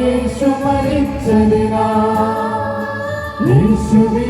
യേശു മരിച്ചതിനാ യേശുവിനായി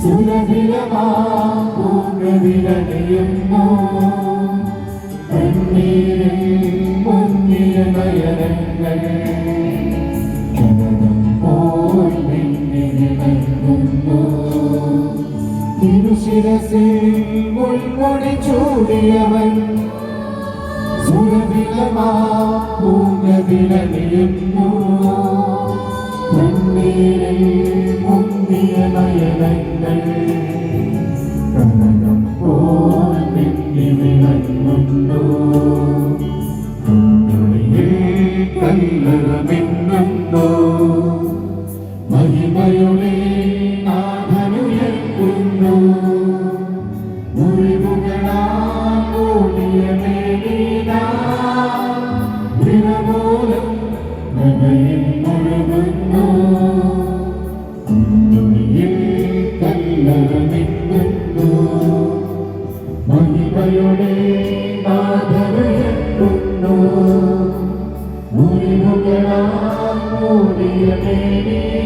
സുരഭിലമാകുന്നു കണ്ണീരിൽ മുന്നിയ നയനങ്ങൾ കനകം പോൽ മിന്നിനിറങ്ങുന്നു തിരുശിരസിൽ മുൾമുടി ചൂടിയവൻ സുരഭിലമാകുന്നു കണ്ണീരിൽ നാഥനുയർക്കുന്നു മുറിവുകളാൽ മഹിമയുടെ നാഥനുയർത്തുന്നു മുറിവുകളാൽ മൂടിയ മേലീനാ